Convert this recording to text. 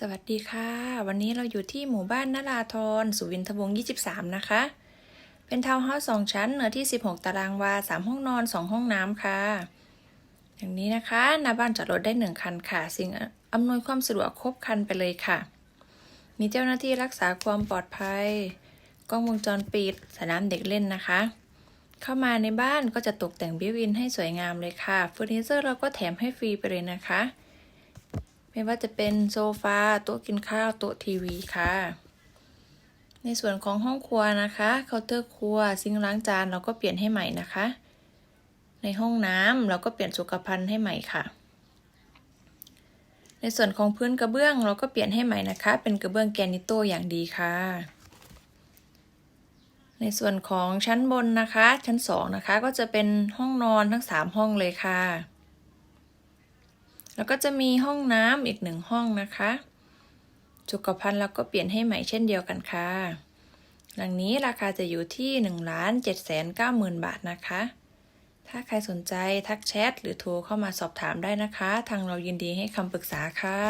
สวัสดีค่ะ วันนี้เราอยู่ที่หมู่บ้านนาราธรสุวินทวงศ์23 นะคะ เป็นทาวน์เฮาส์สองชั้นเนื้อที่ 16 ตารางวา 3 ห้องนอน 2 ห้องน้ำค่ะ อย่างนี้นะคะหน้าบ้านจอดรถได้ 1 คันค่ะ สิ่งอำนวยความสะดวกครบครันไปเลยค่ะ มีเจ้าหน้าที่รักษาความปลอดภัย กล้องวงจรปิด สนามเด็กเล่นนะคะ เข้ามาในบ้านก็จะตกแต่งบิวินให้สวยงามเลยค่ะเฟอร์นิเจอร์เราก็แถมให้ฟรีไปเลยนะคะ ไม่ว่าจะเป็นโซฟาโต๊ะกินข้าวโต๊ะทีวีค่ะ ในส่วนของห้องครัวนะคะเคาน์เตอร์ครัวซิงค์ล้างจานเราก็เปลี่ยนให้ใหม่นะคะ ในห้องน้ำเราก็เปลี่ยนสุขภัณฑ์ให้ใหม่ค่ะ ในส่วนของพื้นกระเบื้องเราก็เปลี่ยนให้ใหม่นะคะ เป็นกระเบื้องแกนิโตอย่างดีค่ะในส่วนของชั้นบนนะคะ ชั้นสองนะคะ ก็จะเป็นห้องนอนทั้งสามห้องเลยค่ะ แล้วก็จะมีห้องน้ำอีกหนึ่งห้องนะคะสุขภัณฑ์เราก็เปลี่ยนให้ใหม่เช่นเดียวกันค่ะ หลังนี้ราคาจะอยู่ที่1นึ่งล้านเจ็ดแสนเก้าหมื่นบาทนะคะ ถ้าใครสนใจทักแชทหรือโทรเข้ามาสอบถามได้นะคะ ทางเรายินดีให้คำปรึกษาค่ะ